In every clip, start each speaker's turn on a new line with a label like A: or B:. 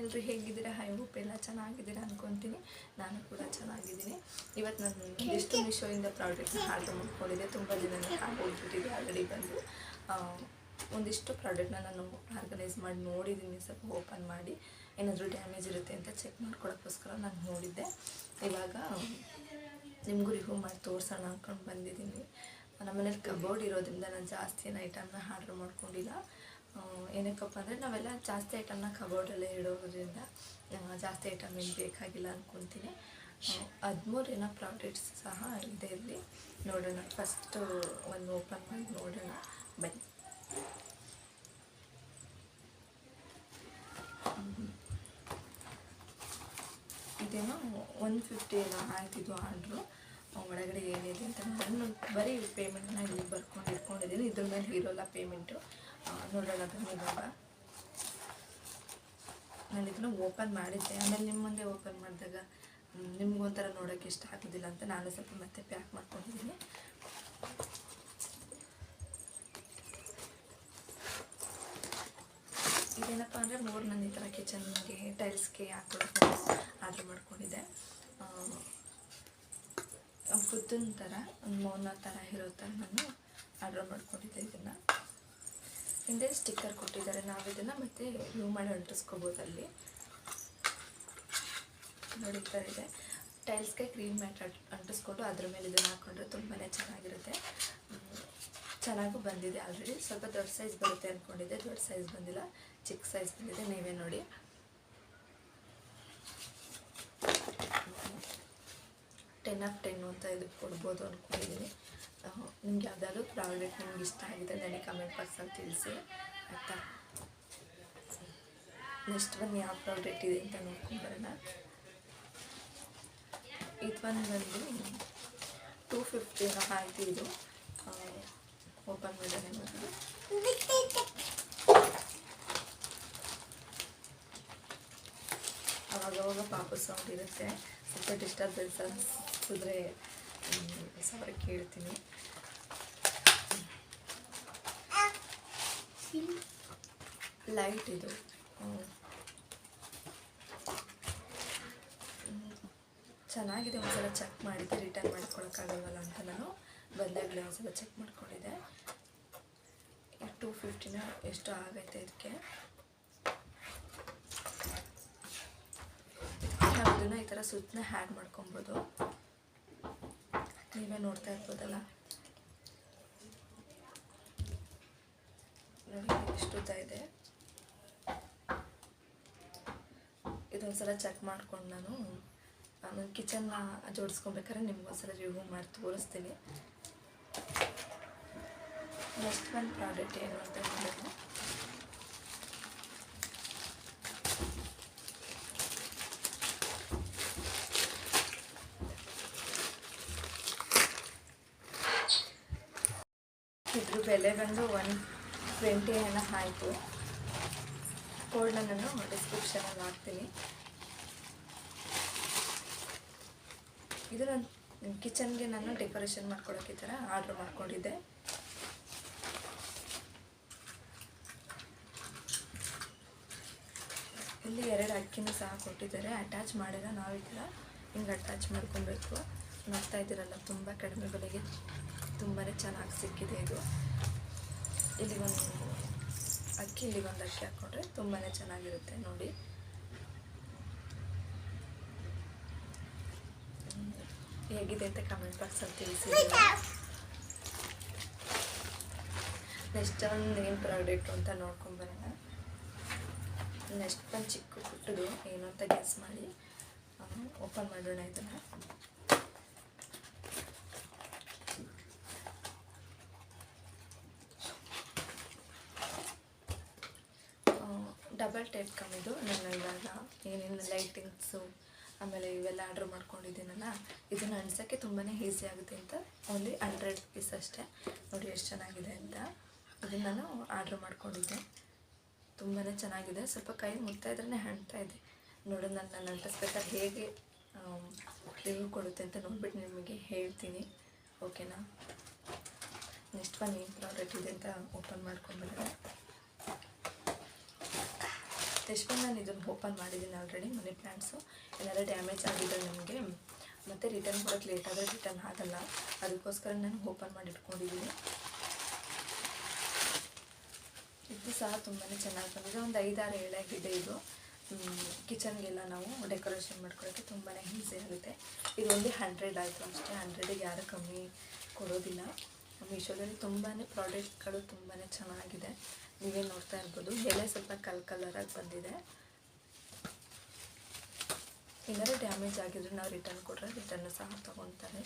A: ಎಲ್ಲರೂ ಹೇಗಿದ್ದೀರಾ? High hope ಎಲ್ಲ ಚೆನ್ನಾಗಿದ್ದೀರಾ ಅನ್ಕೊತೀನಿ. ನಾನು ಕೂಡ ಚೆನ್ನಾಗಿದ್ದೀನಿ. ಇವತ್ತು ನಾನು ಎಷ್ಟು ಮಿಶೋಯಿಂದ ಪ್ರಾಡಕ್ಟ್ನ ಆರ್ಡರ್ ಮಾಡ್ಕೊಂಡಿದ್ದೆ ತುಂಬ ದಿನನೇ ಆಗೋಗ್ಬಿಟ್ಟಿದೆ ಆಲ್ರೆಡಿ ಬಂದು. ಒಂದಿಷ್ಟು ಪ್ರಾಡಕ್ಟ್ನ ನಾನು ಆರ್ಗನೈಸ್ ಮಾಡಿ ನೋಡಿದ್ದೀನಿ ಸ್ವಲ್ಪ ಓಪನ್ ಮಾಡಿ. ಏನಾದರೂ ಡ್ಯಾಮೇಜ್ ಇರುತ್ತೆ ಅಂತ ಚೆಕ್ ಮಾಡ್ಕೊಳಕ್ಕೋಸ್ಕರ ನಾನು ನೋಡಿದ್ದೆ. ಇವಾಗ ನಿಮಗೂ ರಿವ್ಯೂ ಮಾಡಿ ತೋರಿಸೋಣ ಅಂದ್ಕೊಂಡು ಬಂದಿದ್ದೀನಿ. ನಮ್ಮನೇಲಿ ಕಬೋರ್ಡ್ ಇರೋದ್ರಿಂದ ನಾನು ಜಾಸ್ತಿ ಏನು ಐಟಮ್ನ ಆರ್ಡ್ರ್ ಮಾಡ್ಕೊಂಡಿಲ್ಲ. ಏನಕ್ಕಪ್ಪ ಅಂದರೆ ನಾವೆಲ್ಲ ಜಾಸ್ತಿ ಐಟಮ್ನ ಕಬೋರ್ಡಲ್ಲೇ ಇಡೋದ್ರಿಂದ ಜಾಸ್ತಿ ಐಟಮ್ ಏನು ಬೇಕಾಗಿಲ್ಲ ಅಂದ್ಕೊತೀನಿ ಹದಿಮೂರು ಏನೋ ಪ್ರಾಡಕ್ಟ್ಸ್ ಸಹ ಇದೆ ಇಲ್ಲಿ. ನೋಡೋಣ. ಫಸ್ಟು ಒಂದು ಓಪನ್ ಮಾಡಿ ನೋಡೋಣ. ಬನ್ನಿ. ಇದೇನೋ ಒನ್ ಫಿಫ್ಟಿ ಏನೋ ಆಯ್ತಿದ್ದು ಆರ್ಡ್ರು ಒಳಗಡೆ ಏನಿದೆ ಅಂತ ನಾನು ಬರೀ ಪೇಮೆಂಟ್ನ ಇಲ್ಲಿ ಬರ್ಕೊಂಡು ಇಟ್ಕೊಂಡಿದ್ದೀನಿ. ಇದ್ರ ಮೇಲೆ ಇರೋಲ್ಲ ಪೇಮೆಂಟು ನೋಡೋಣ ಇವಾಗ ನಾನು ಇದನ್ನು ಓಪನ್ ಮಾಡಿದ್ದೆ. ಆಮೇಲೆ ನಿಮ್ಮ ಮುಂದೆ ಓಪನ್ ಮಾಡಿದಾಗ ನಿಮ್ಗೊಂಥರ ನೋಡೋಕ್ಕೆ ಇಷ್ಟ ಆಗೋದಿಲ್ಲ ಅಂತ ನಾನು ಸ್ವಲ್ಪ ಮತ್ತೆ ಪ್ಯಾಕ್ ಮಾಡ್ಕೊಂಡಿದ್ದೀನಿ. ಇದೇನಪ್ಪ ಅಂದರೆ ಮೂರು ಈ ಥರ ಕಿಚನ್ಗೆ ಟೈಲ್ಸ್ಗೆ ಹಾಕೊಳ್ಳೋದು ಆರ್ಡ್ರ್ ಮಾಡ್ಕೊಂಡಿದ್ದೆ. ಬುದ್ಧನ ಥರ ಒಂದು ಮೌನ ಥರ ಇರೋ ಥರ ನಾನು ಆರ್ಡ್ರ್ ಮಾಡ್ಕೊಂಡಿದ್ದೆ ಇದನ್ನು. ಹಿಂದೆ ಸ್ಟಿಕ್ಕರ್ ಕೊಟ್ಟಿದ್ದಾರೆ. ನಾವು ಇದನ್ನು ಮತ್ತೆ ವ್ಯೂ ಮಾಡಿ ಅಂಟಿಸ್ಕೋಬೋದು ಅಲ್ಲಿ. ನೋಡಿ ಇದೆ. ಟೈಲ್ಸ್ಗೆ ಕ್ರೀಮ್ ಮ್ಯಾಟ್ ಅಂಟಿಸ್ಕೊಂಡು ಅದ್ರ ಮೇಲೆ ಇದನ್ನು ಹಾಕೊಂಡ್ರೆ ತುಂಬಾ ಚೆನ್ನಾಗಿರುತ್ತೆ. ಚೆನ್ನಾಗೂ ಬಂದಿದೆ ಆಲ್ರೆಡಿ ಸ್ವಲ್ಪ ದೊಡ್ಡ ಸೈಜ್ ಬರುತ್ತೆ ಅಂದ್ಕೊಂಡಿದ್ದೆ ದೊಡ್ಡ ಸೈಜ್ ಬಂದಿಲ್ಲ. ಚಿಕ್ಕ ಸೈಜ್ ಬಂದಿದೆ. ನೀವೇ ನೋಡಿ. ಟೆನ್ ಆಫ್ ಟೆನ್ ಅಂತ ಇದು ಕೊಡ್ಬೋದು ಅಂದ್ಕೊಂಡಿದ್ದೀನಿ ನಿಮ್ಗೆ ಯಾವುದಾದ್ರು ಪ್ರಾಡಕ್ಟ್ ನಿಮ್ಗೆ ಇಷ್ಟ ಆಗಿದೆ, ನನಗೆ ಕಮೆಂಟ್ ಬಾಕ್ಸಲ್ಲಿ ತಿಳಿಸಿ, ಆಯಿತಾ? ನೆಕ್ಸ್ಟ್ ಒಂದು ಯಾವ ಪ್ರಾಡಕ್ಟ್ ಇದೆ ಅಂತ ನೋಡ್ಕೊಂಬರೋಣ ಇದು ಒಂದು ಬಂದು ಟೂ ಫಿಫ್ಟಿ ಆಯಿತು ಇದು ಓಪನ್ ಮಾಡೋಣ ಅವಾಗವಾಗ ಪಾಪ ಸೌಂಡ್ ಇರುತ್ತೆ, ಸ್ವಲ್ಪ ಡಿಸ್ಟರ್ಬೆನ್ಸ್ ಅನ್ಸಿದ್ರೆ ಕೇಳ್ತೀನಿ. ಲೈಟ್ ಇದು. ಚೆನ್ನಾಗಿದೆ, ಒಂದ್ಸಲ ಚೆಕ್ ಮಾಡಿದ್ದೆ ರಿಟರ್ನ್ ಮಾಡ್ಕೊಳಕ್ಕಾಗಲ್ವಲ್ಲ ಅಂತ ನಾನು ಬಂದಾಗಲೇ ಒಂದ್ಸಲ ಚೆಕ್ ಮಾಡ್ಕೊಂಡಿದ್ದೆ. ಟೂ ಫಿಫ್ಟಿನ ಎಷ್ಟು ಆಗೈತೆ ಇದಕ್ಕೆ? ನಾವು ಈ ಥರ ಸುತ್ತನ ಹ್ಯಾಡ್ ಮಾಡ್ಕೊಬೋದು. ನೀವೇ ನೋಡ್ತಾ ಇರ್ಬೋದಲ್ಲ? ನೋಡಿ ಎಷ್ಟು ಉದ್ದ ಇದೆ. ಇದೊಂದ್ಸಲ ಚೆಕ್ ಮಾಡ್ಕೊಂಡು ನಾನು ನಾನು ಕಿಚನ್ನ ಜೋಡಿಸ್ಕೊಬೇಕಾದ್ರೆ ನಿಮ್ಗೊಂದ್ಸಲ ರಿವ್ಯೂ ಮಾಡಿ ತೋರಿಸ್ತೀನಿ. ನೆಕ್ಸ್ಟ್ ಒಂದು ಪ್ರಾಡಕ್ಟ್ ಏನು ಅಂತ ಹೇಳಿದ್ರೆ ಇದ್ರ ಬೆಲೆ ಬಂದು ಒನ್ ಟ್ವೆಂಟಿ ಏನೋ ಆಯಿತು. ಕೋಡ್ನ ನಾನು ಡಿಸ್ಕ್ರಿಪ್ಷನಲ್ಲಿ ಹಾಕ್ತೀನಿ. ಇದು ನನ್ನ ಕಿಚನ್ಗೆ ನಾನು ಡೆಕೋರೇಷನ್ ಮಾಡ್ಕೊಳಕ್ಕೆ ಈ ಥರ ಆರ್ಡ್ರ್ ಮಾಡ್ಕೊಂಡಿದ್ದೆ. ಇಲ್ಲಿ ಎರಡು ಅಕ್ಕಿನೂ ಸಹ ಕೊಟ್ಟಿದ್ದಾರೆ. ಅಟ್ಯಾಚ್ ಮಾಡಿಲ್ಲ. ನಾವು ಈ ಥರ ಹಿಂಗೆ ಅಟ್ಯಾಚ್ ಮಾಡ್ಕೊಬೇಕು. ನೋಡ್ತಾ ಇದ್ದೀರಲ್ಲ, ತುಂಬ ಕಡಿಮೆ ಬೆಲೆಗೆ ತುಂಬಾ ಚೆನ್ನಾಗಿ ಸಿಕ್ಕಿದೆ ಇದು. ಇಲ್ಲಿ ಒಂದು ಅಕ್ಕಿ ಇಲ್ಲಿ ಒಂದು ಅಕ್ಕಿ ಹಾಕ್ಕೊಂಡ್ರೆ ತುಂಬಾ ಚೆನ್ನಾಗಿರುತ್ತೆ ನೋಡಿ. ಹೇಗಿದೆ ಅಂತ ಕಮೆಂಟ್ ಬಾಕ್ಸಲ್ಲಿ ತಿಳಿಸಿ ನೆಕ್ಸ್ಟ್ ಒಂದು ಏನು ಪ್ರಾಡಕ್ಟ್ ಅಂತ ನೋಡ್ಕೊಂಬರೋಣ ನೆಕ್ಸ್ಟ್ ಬಂದು ಚಿಕ್ಕ ಪುಟ್ಟದು ಏನು ಅಂತ ಗ್ಯಾಸ್ ಮಾಡಿ. ಓಪನ್ ಮಾಡೋಣ ಇದನ್ನು. ಡಬಲ್ ಟೈಪ್ ಕಮ್ಮಿದು ನನ್ನ ಇವಾಗ ಏನೇನು ಲೈಟಿಂಗ್ಸು ಆಮೇಲೆ ಇವೆಲ್ಲ ಆರ್ಡ್ರ್ ಮಾಡ್ಕೊಂಡಿದ್ದೀನಲ್ಲ, ಇದನ್ನು ಅನ್ಸೋಕ್ಕೆ ತುಂಬಾ ಈಸಿ ಆಗುತ್ತೆ ಅಂತ ಓನ್ಲಿ ಹಂಡ್ರೆಡ್ ರುಪೀಸ್ ಅಷ್ಟೇ. ನೋಡಿ ಎಷ್ಟು ಚೆನ್ನಾಗಿದೆ ಅಂತ. ಅದನ್ನು ನಾನು ಆರ್ಡ್ರ್ ಮಾಡ್ಕೊಂಡಿದ್ದೆ. ತುಂಬಾ ಚೆನ್ನಾಗಿದೆ. ಸ್ವಲ್ಪ ಕೈ ಮುಟ್ತಾ ಇದ್ರೆ ಹಣ್ತಾ ಇದೆ. ನೋಡಿ, ನಾನು ನನ್ನ ಅಂಟಿಸ್ಬೇಕಾದ್ರೆ ಹೇಗೆ ರಿವ್ಯೂ ಕೊಡುತ್ತೆ ಅಂತ ನೋಡ್ಬಿಟ್ಟು ನಿಮಗೆ ಹೇಳ್ತೀನಿ. ಓಕೆನಾ ನೆಕ್ಸ್ಟ್ ಒಂದು ಏನು ಪ್ರಾಡಕ್ಟ್ ಇದೆ ಅಂತ ಓಪನ್ ಮಾಡ್ಕೊಂಡ್ಬಿಡೋಣ ಎಷ್ಟು ನಾನು ಇದನ್ನು ಓಪನ್ ಮಾಡಿದ್ದೀನಿ ಆಲ್ರೆಡಿ ಮನಿ ಪ್ಲ್ಯಾಂಟ್ಸು ಏನಾರ ಡ್ಯಾಮೇಜ್ ಆಗಿದೆ ನಿಮಗೆ. ಮತ್ತು ರಿಟರ್ನ್ ಕೊಡೋಕ್ಕೆ ಲೇಟ್ ಆದರೆ ರಿಟರ್ನ್ ಆಗಲ್ಲ. ಅದಕ್ಕೋಸ್ಕರ ನಾನು ಓಪನ್ ಮಾಡಿ ಇಟ್ಕೊಂಡಿದ್ದೀನಿ. ಇದು ಸಹ ತುಂಬಾ ಚೆನ್ನಾಗಿ ಬಂದಿದೆ. ಒಂದು ಐದಾರು ಎಳೆಗಿದೆ ಇದು. ಕಿಚನ್ಗೆಲ್ಲ ನಾವು ಡೆಕೋರೇಷನ್ ಮಾಡ್ಕೊಳ್ಳೋಕ್ಕೆ ತುಂಬಾ ಈಸಿ ಆಗುತ್ತೆ. ಇದು ಒಂದು ಹಂಡ್ರೆಡ್ ಆಯಿತು ಅಷ್ಟೇ. ಹಂಡ್ರೆಡಿಗೆ ಯಾರು ಕಮ್ಮಿ ಕೊಡೋದಿಲ್ಲ. ಮೀಶೋದಲ್ಲಿ ತುಂಬಾ ಪ್ರಾಡಕ್ಟ್ಗಳು ತುಂಬಾ ಚೆನ್ನಾಗಿದೆ. ನೀವೇ ನೋಡ್ತಾ ಇರ್ಬೋದು, ಎಲೆ ಸ್ವಲ್ಪ ಕಲ್ ಕಲರಾಗಿ ಬಂದಿದೆ. ಏನಾದ್ರು ಡ್ಯಾಮೇಜ್ ಆಗಿದ್ರೆ ನಾವು ರಿಟರ್ನ್ ಕೊಟ್ಟರೆ ರಿಟರ್ನ್ ಸಹ ತೊಗೊತಾರೆ.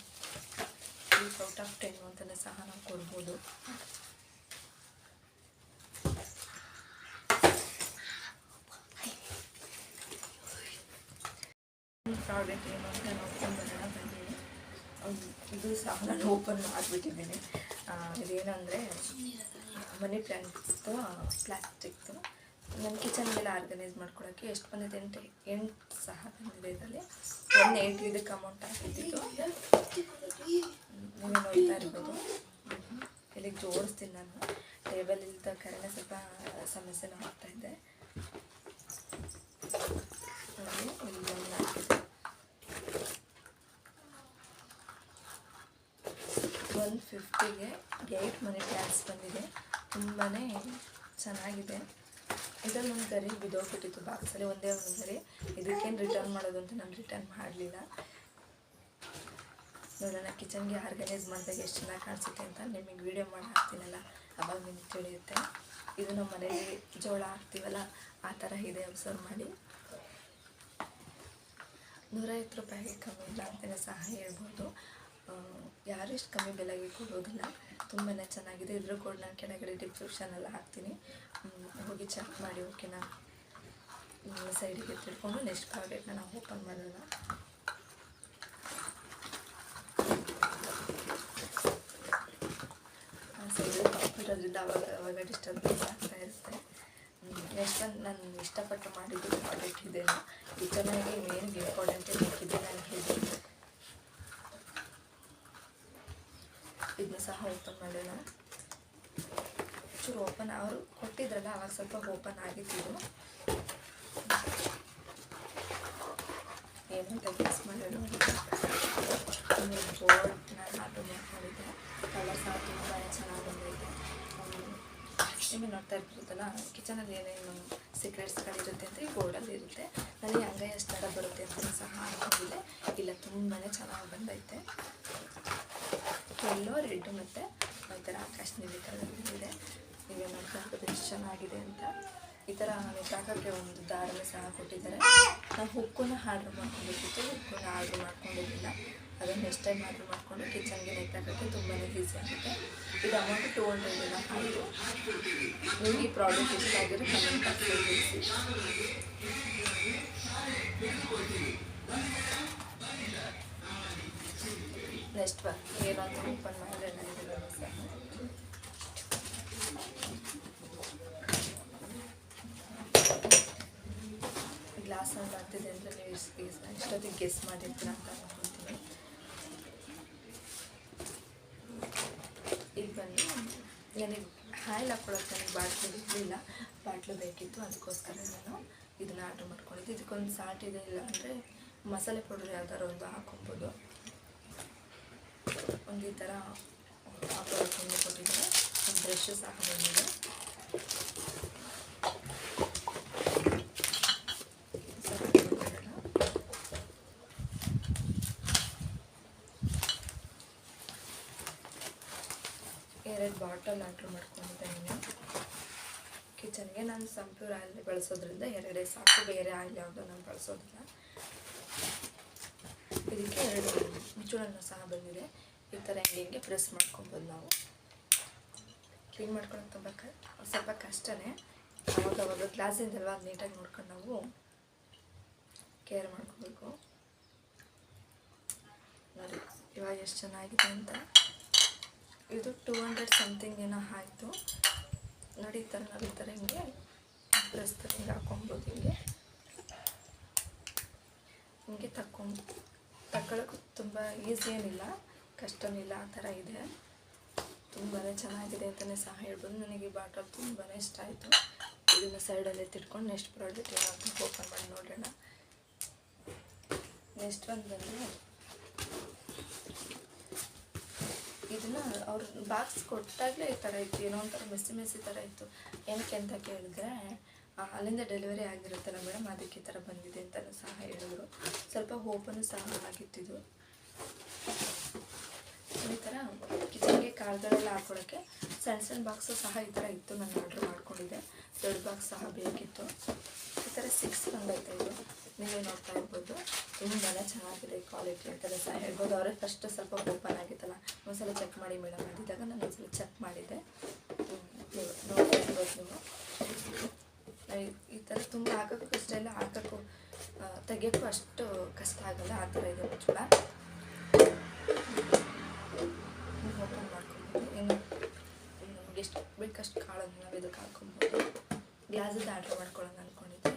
A: ಈ ಔಟ್ ಆಫ್ ಟೆನ್ ಅಂತಲೇ ಸಹ ನಾವು ಕೊಡ್ಬೋದು. ಪ್ರಾಡಕ್ಟ್ ಏನು ಅಂತ ನೋಡ್ಕೊಂಡು ಬರೋಣ ಇದು ಸಹ ನಾನು ಓಪನ್ ಮಾಡಿಬಿಟ್ಟಿದ್ದೀನಿ. ಇದೇನಂದರೆ, ಮನಿ ಪ್ಲ್ಯಾಂಟ್ದು ಪ್ಲಾಸ್ಟಿಕ್ದು ನನ್ನ ಕಿಚನ್ಗೆಲ್ಲ ಆರ್ಗನೈಸ್ ಮಾಡ್ಕೊಳ್ಳೋಕೆ ಎಷ್ಟು ಬಂದಿದೆ? ಎಂಟು ಎಂಟು ಸಹ ಬಂದಿದೆ ಇದರಲ್ಲಿ. ಒನ್ ಏಯ್ಟಿ ಇದಕ್ಕೆ ಅಮೌಂಟ್ ಆಗಿದ್ದಿದ್ದು ನೀವೇ ನೋಡ್ತಾ ಇರ್ಬೋದು. ಇಲ್ಲಿಗೆ ಜೋಡಿಸ್ತೀನಿ ನಾನು. ಟೇಬಲ್ ಇಲ್ದ ಕಾರಣ ಸ್ವಲ್ಪ ಸಮಸ್ಯೆನೂ ಆಗ್ತಾಯಿದೆ ನೋಡಿ ಒನ್ ಫಿಫ್ಟಿಗೆ ಏಯ್ಟ್ ಮನಿ ಟ್ಯಾಕ್ಸ್ ಬಂದಿದೆ. ತುಂಬಾ ಚೆನ್ನಾಗಿದೆ. ಇದನ್ನು ಒಂದು ಗರಿ ಬಿದ್ದೋಗ್ಬಿಟ್ಟಿತ್ತು ಬಾಕ್ಸಲ್ಲಿ ಒಂದೇ ಒಂದು ಗರಿ ಇದಕ್ಕೇನು ರಿಟರ್ನ್ ಮಾಡೋದು ಅಂತ ನಾನು ರಿಟರ್ನ್ ಮಾಡಲಿಲ್ಲ. ನೋಡೋಣ, ಕಿಚನ್ಗೆ ಆರ್ಗನೈಸ್ ಮಾಡಿದಾಗ ಎಷ್ಟು ಚೆನ್ನಾಗಿ ಕಾಣಿಸುತ್ತೆ ಅಂತ ನಿಮಗೆ ವಿಡಿಯೋ ಮಾಡಿ ಹಾಕ್ತೀನಲ್ಲ, ಅವಾಗ ನಿಮಗೆ ತಿಳಿಯುತ್ತೆ. ಇದು ನಮ್ಮ ಮನೇಲಿ ಜೋಳ ಹಾಕ್ತೀವಲ್ಲ, ಆ ಥರ ಇದೆ ಅಬ್ಸರ್ವ್ ಮಾಡಿ. ನೂರೈವತ್ತು ರೂಪಾಯಿಗೆ ಕಮ್ಮಿ ಇಲ್ಲ ಅಂತಲೇ ಸಹ ಹೇಳ್ಬೋದು. ಯಾರು ಇಷ್ಟು ಕಮ್ಮಿ ಬೆಲೆಗೆ ಕೊಡೋದಿಲ್ಲ ತುಂಬಾ ಚೆನ್ನಾಗಿದೆ. ಇದ್ರ ಕೂಡ ನಾನು ಕೆಳಗಡೆ ಡಿಸ್ಕ್ರಿಪ್ಷನಲ್ಲಿ ಹಾಕ್ತೀನಿ. ಹೋಗಿ ಚೆಕ್ ಮಾಡಿ ಓಕೆನಾ ಸೈಡಿಗೆ ತಿಳ್ಕೊಂಡು ನೆಕ್ಸ್ಟ್ ಪ್ರಾಡಕ್ಟ್ನ ನಾವು ಓಪನ್ ಮಾಡೋಣ. ಅವಾಗ ಅವಾಗ ಡಿಸ್ಟರ್ಬೆನ್ಸ್ ಆಗ್ತಾ ಇರುತ್ತೆ. ನಾನು ಇಷ್ಟಪಟ್ಟು ಮಾಡಿದ್ದು ಪ್ರಾಡಕ್ಟ್ ಇದೆ ಚೆನ್ನಾಗಿ ಮೇನ್ ಇಂಪಾರ್ಟೆಂಟ್ ಬೇಕಿದೆ ನಾನು ಹೇಳಿದೆ ಇದನ್ನ ತಗೊಂಡೆ ಓಪನ್ ಮಾಡೋಣ ಚೂರು ಓಪನ್ ಅವರು ಕೊಟ್ಟಿದ್ರಲ್ಲ, ಅವಾಗ ಸ್ವಲ್ಪ ಓಪನ್ ಆಗಿತ್ತು. ಏನೂ ಗೆಸ್ ಮಾಡೋಣ ಬೋರ್ಡ್ ನಾನು ಆರ್ಡರ್ ಮಾಡ್ಕೊಂಡಿದ್ದೆ ಕಲರ್ ಸಹ ತುಂಬಾ ಚೆನ್ನಾಗಿ ಬಂದೈತೆ. ನಿಮಗೆ ನೋಡ್ತಾ ಇರ್ಬೋದಲ್ಲ ಕಿಚನಲ್ಲಿ ಏನೇನು ಸೀಕ್ರೆಟ್ಸ್ಗಳಿರುತ್ತೆ ಅಂತ ಈ ಬೋರ್ಡಲ್ಲಿ ಇರುತ್ತೆ. ನನಗೆ ಹಂಗೆ ಎಷ್ಟು ಥರ ಬರುತ್ತೆ ಅಂತ ಸಹ ಅನ್ಕೊಂಡಿದ್ದೆ. ಇಲ್ಲ ತುಂಬಾ ಚೆನ್ನಾಗಿ ಬಂದೈತೆ. ಎಲ್ಲೋ ರೆಡ್ ಮತ್ತು ಈ ಥರ ಆಕಾಶ ನೀಲಿ ಕಲರ್ ಇದೆ ನೀವೇ ನೋಡ್ಕೊಂಡು ಎಷ್ಟು ಚೆನ್ನಾಗಿದೆ ಅಂತ ಈ ಥರ ಸಾಕಕ್ಕೆ ಒಂದು ದಾರನ ಸಹ ಕೊಟ್ಟಿದ್ದಾರೆ. ನಾವು ಹುಕ್ಕನ್ನ ಆರ್ಡ್ರ್ ಮಾಡ್ಕೊಂಡಿರ್ತಿತ್ತು ಹುಕ್ಕನ್ನ ಆರ್ಡ್ರ್ ಮಾಡ್ಕೊಂಡಿರಲಿಲ್ಲ ಅದನ್ನು ನೆಕ್ಸ್ಟ್ ಟೈಮ್ ಆರ್ಡ್ರ್ ಮಾಡಿಕೊಂಡು ಕಿಚನ್ಗೆ ನೇತಾಕೋಕ್ಕೆ ತುಂಬಾ ಈಸಿ ಆಗುತ್ತೆ. ಇದು ಅಮೌಂಟ್ ಟೂ ಹಂಡ್ರೆಡ್ ಎಲ್ಲ ಆಯಿತು ಈ ಪ್ರಾಡಕ್ಟ್ ಇಷ್ಟ ಆಗಿರೋ ಕಮೆಂಟ್ ತಿಳಿಸಿ. ನೆಕ್ಸ್ಟ್ ಬಾ ಏನು ಅಂತ ಓಪನ್ ಮಾಡಿದ್ರೆ ನನಗೆ ಗ್ಲಾಸ್ ಅಂತ ಆಗ್ತಿದೆ ಅಂದರೆ ನೀವು ಇಷ್ಟು ಇಷ್ಟೊತ್ತಿಗೆ ಗೆಸ್ ಮಾಡಿರ್ತೀರ ಅಂತ ಅನ್ಕೊತೀನಿ ಈಗ ಬಂದು ನನಗೆ ಹಾಯಲ್ ಹಾಕ್ಕೊಳಕ್ಕೆ ನನಗೆ ಬಾಟ್ಲು ಇರಲಿಲ್ಲ ಬಾಟ್ಲು ಬೇಕಿತ್ತು ಅದಕ್ಕೋಸ್ಕರ ನಾನು ಇದನ್ನ ಆರ್ಡ್ರ್ ಮಾಡ್ಕೊಂಡಿದ್ದೆ ಇದಕ್ಕೊಂದು ಸಾಲ್ಟ್ ಇದೆ ಇಲ್ಲ ಅಂದರೆ ಮಸಾಲೆ ಪೌಡರ್ ಯಾವ್ದಾರು ಒಂದು ಹಾಕೊಬೋದು ಒಂದು ಈ ಥರ ಹಾಕೊಳ್ಳೋಕೆ ಒಂದು ಕೊಟ್ಟಿದ್ದಾರೆ ಒಂದು ಬ್ರಷ್ ಸಹ ಬಂದಿದೆ ಎರಡು ಬಾಟಲ್ ಆರ್ಡ್ರ್ ಮಾಡ್ಕೊಂಡಿದ್ದೀನಿ ಕಿಚನ್ಗೆ ನಾನು ಸಂಪ್ಯೂರ್ ಆಯಿಲ್ ಬಳಸೋದ್ರಿಂದ ಎರಡೇ ಸಾಕು, ಬೇರೆ ಆಯಿಲ್ ಯಾವುದೋ ನಾನು ಬಳಸೋದಿಲ್ಲ. ಇದಕ್ಕೆ ಎರಡು ಮುಚ್ಚುಳನ್ನು ಸಹ ಬಂದಿದೆ. ಈ ಥರ ಹಿಂಗೆ ಹಿಂಗೆ ಪ್ರೆಸ್ ಮಾಡ್ಕೊಬೋದು ನಾವು. ಕ್ಲೀನ್ ಮಾಡ್ಕೊಳಕ್ಕೆ ತುಂಬ ಕ, ಸ್ವಲ್ಪ ಕಷ್ಟನೇ. ಅವಾಗ ಅವಾಗ ಗ್ಲಾಸಿಂದಲ್ವ ನೀಟಾಗಿ ನೋಡ್ಕೊಂಡು ನಾವು ಕೇರ್ ಮಾಡ್ಕೋಬೇಕು. ನೋಡಿ, ಇವಾಗ ಎಷ್ಟು ಚೆನ್ನಾಗಿದೆ ಅಂತ. ಇದು ಟೂ ಹಂಡ್ರೆಡ್ ಸಮಥಿಂಗ್ ಏನೋ ಆಯಿತು. ನೋಡಿ, ಈ ಥರ ನಾವು ಈ ಥರ ಹಿಂಗೆ ಪ್ರೆಸ್ ಥರ ಹಿಂಗೆ ಹಾಕೊಬೋದು ಹಿಂಗೆ. ಹಿಂಗೆ ತಕ್ಕೊಂಡು ತಕ್ಕೊಳಕ್ಕೂ ತುಂಬ ಈಸಿ ಏನಿಲ್ಲ ಕಷ್ಟನಿಲ್ಲ ಆ ಥರ ಇದೆ. ತುಂಬಾ ಚೆನ್ನಾಗಿದೆ ಅಂತಲೇ ಸಹ ಹೇಳ್ಬೋದು. ನನಗೆ ಈ ಬಾಟಲ್ ತುಂಬಾ ಇಷ್ಟ ಆಯಿತು. ಇದನ್ನು ಸೈಡಲ್ಲೇ ತಿಟ್ಕೊಂಡು ನೆಕ್ಸ್ಟ್ ಪ್ರಾಡಕ್ಟ್ ಏನಾದರೂ ಓಪನ್ ಮಾಡಿ ನೋಡೋಣ. ನೆಕ್ಸ್ಟ್ ಒಂದು ಬಂದರೆ ಇದನ್ನ ಅವ್ರು ಬಾಕ್ಸ್ ಕೊಟ್ಟಾಗಲೇ ಈ ಥರ ಇತ್ತು. ಏನೋ ಒಂಥರ ಮೆಸ್ಸಿ ಮೆಸ್ಸಿ ಥರ ಇತ್ತು. ಏನಕ್ಕೆ ಅಂತ ಕೇಳಿದ್ರೆ ಅಲ್ಲಿಂದ ಡೆಲಿವರಿ ಆಗಿರುತ್ತಲ್ಲ ಮೇಡಮ್ ಅದಕ್ಕೆ ಈ ಥರ ಬಂದಿದೆ ಅಂತಲೂ ಸಹ ಹೇಳಿದ್ರು. ಸ್ವಲ್ಪ ಓಪನು ಸಹ ಆಗಿತ್ತಿದು ಈ ಥರ ಕಿಚನ್ಗೆ ಕಾಳುಗಳೆಲ್ಲ ಹಾಕೊಳ್ಳೋಕ್ಕೆ ಸಣ್ಣ ಸಣ್ಣ ಬಾಕ್ಸು ಸಹ ಈ ಥರ ಇತ್ತು, ನಾನು ಆರ್ಡ್ರ್ ಮಾಡ್ಕೊಂಡಿದ್ದೆ. ದೊಡ್ಡ ಬಾಕ್ಸ್ ಸಹ ಬೇಕಿತ್ತು. ಈ ಥರ ಸಿಕ್ಸ್ ಬಂದೈತೆ ಇದು. ನೀವೇ ನೋಡ್ತಾ ಇರ್ಬೋದು. ತುಂಬಾ ಚೆನ್ನಾಗಿದೆ ಕ್ವಾಲಿಟಿ ಅಂತೆಲ್ಲ ಸಹ ಹೇಳ್ಬೋದು. ಅವರೇ ಫಸ್ಟ್ ಸ್ವಲ್ಪ ಓಪನ್ ಆಗಿತ್ತಲ್ಲ, ಒಂದ್ಸಲ ಚೆಕ್ ಮಾಡಿ ಮೇಡಮ್ ಅಂದಿದ್ದಾಗ ನಾನು ಒಂದ್ಸಲ ಚೆಕ್ ಮಾಡಿದ್ದೆ. ನೋಡ್ತಾ ಇರ್ಬೋದು ನೀವು. ಈ- ಥರ ತುಂಬ ಹಾಕೋಕ್ಕೂ ಕಷ್ಟ ಇಲ್ಲ ಹಾಕೋಕ್ಕೂ ತೆಗಿಯೋಕ್ಕೂ ಅಷ್ಟು ಕಷ್ಟ ಆಗಲ್ಲ, ಆ ಥರ ಇದೆ. ಓಪನ್ ಮಾಡ್ಕೊಬೋದು ಇನ್ನು ನಮ್ಗೆ ಎಷ್ಟು ಬೇಕಷ್ಟು ಕಾಳನ್ನು ನಾವು ಇದಕ್ಕೆ ಹಾಕೊಬೋದು. ಗ್ಲಾಸಸ್ ಆರ್ಡ್ರ್ ಮಾಡ್ಕೊಳ್ಳೋಣ ಅಂದ್ಕೊಂಡಿದ್ದೆ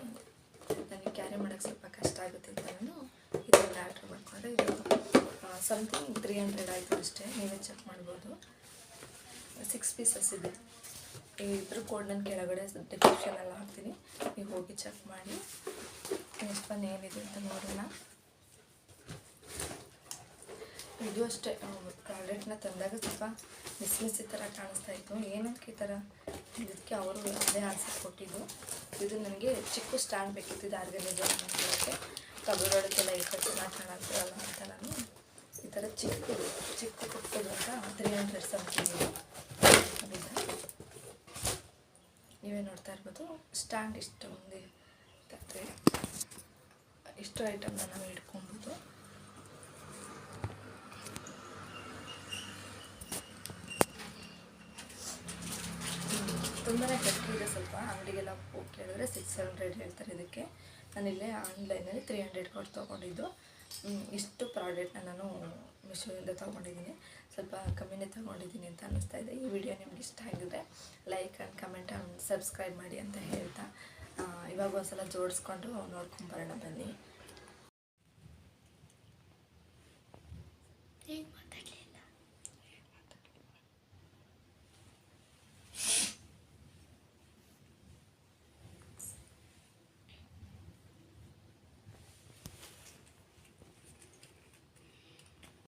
A: ನನಗೆ ಕ್ಯಾರಿ ಮಾಡೋಕ್ಕೆ ಸ್ವಲ್ಪ ಕಷ್ಟ ಆಗುತ್ತೆ ಅಂತ ನಾನು ಇದನ್ನು ಆರ್ಡ್ರ್ ಮಾಡಿಕೊಂಡೆ. ಇದು ಸಮಥಿಂಗ್ ತ್ರೀ ಹಂಡ್ರೆಡ್ ಆಯಿತು ಅಷ್ಟೇ. ನೀವೇ ಚೆಕ್ ಮಾಡ್ಬೋದು. ಸಿಕ್ಸ್ ಪೀಸಸ್ ಇದೆ. ಈ ಇದ್ರ ಕೋಡ್ ನಾನು ಕೆಳಗಡೆ ಡಿಸ್ಕ್ರಿಪ್ಷನ್ ಎಲ್ಲ ಹಾಕ್ತೀನಿ. ನೀವು ಹೋಗಿ ಚೆಕ್ ಮಾಡಿ. ನೆಕ್ಸ್ಟ್ ಬಂದು ಏನಿದೆ ಅಂತ ನೋಡೋಣ. ಇದು ಅಷ್ಟೇ. ಪ್ರಾಡಕ್ಟ್ನ ತಂದಾಗ ಸ್ವಲ್ಪ ಮಿಸ್ ಮಿಸ್ ಥರ ಕಾಣಿಸ್ತಾ ಇತ್ತು. ಏನಕ್ಕೆ ಈ ಥರ? ಇದಕ್ಕೆ ಅವರು ಅದೇ ಆನ್ಸರ್ ಕೊಟ್ಟಿದ್ದು. ಇದು ನನಗೆ ಚಿಕ್ಕ ಸ್ಟ್ಯಾಂಡ್ ಬೇಕಿತ್ತು. ಇದು ಆರ್ಗನೈಸರ್ ಮಾಡೋಕ್ಕೆ ಈ ಇಟ್ಟು ಚೆನ್ನಾಗಿ ಕಾಣಾಗ್ತಿರಲ್ಲ ಅಂತ ನಾನು ಈ ಥರ ಚಿಕ್ಕ ಚಿಕ್ಕ ಪುಟ್ಟದು ಅಂತ ತ್ರೀ ಹಂಡ್ರೆಡ್ ಸಮಥಿಂಗ್ ನೀವೇ ನೋಡ್ತಾ ಇರ್ಬೋದು. ಸ್ಟ್ಯಾಂಡ್ ಇಷ್ಟು ಮುಂದೆ ತಟ್ಟೆ ಇಷ್ಟು ಐಟಮ್ನ ನಾವು ಇಟ್ಕೊಬೋದು ತುಂಬಾ ಇದೆ ಸ್ವಲ್ಪ. ಅಂಗಡಿಗೆಲ್ಲ ಹೋಗಿ ಕೇಳಿದ್ರೆ ಸಿಕ್ಸ್ ಹಂಡ್ರೆಡ್ ಹೇಳ್ತಾರೆ ಇದಕ್ಕೆ. ನಾನಿಲ್ಲೇ ಆನ್ಲೈನಲ್ಲಿ ತ್ರೀ ಹಂಡ್ರೆಡ್ ಕೊಟ್ಟು ತೊಗೊಂಡಿದ್ದು. ಇಷ್ಟು ಪ್ರಾಡಕ್ಟ್ನ ನಾನು ಮಿಶೋಯಿಂದ ತೊಗೊಂಡಿದ್ದೀನಿ. ಸ್ವಲ್ಪ ಕಮ್ಮಿನೇ ತೊಗೊಂಡಿದ್ದೀನಿ ಅಂತ ಅನ್ನಿಸ್ತಾ ಇದೆ. ಈ ವಿಡಿಯೋ ನಿಮ್ಗೆ ಇಷ್ಟ ಆಗಿದ್ರೆ like and comment and subscribe ಮಾಡಿ ಅಂತ ಹೇಳ್ತಾ. ಇವಾಗ ಒಂದ್ಸಲ ಜೋಡಿಸ್ಕೊಂಡು ನೋಡ್ಕೊಂಬರೋಣ ಬನ್ನಿ.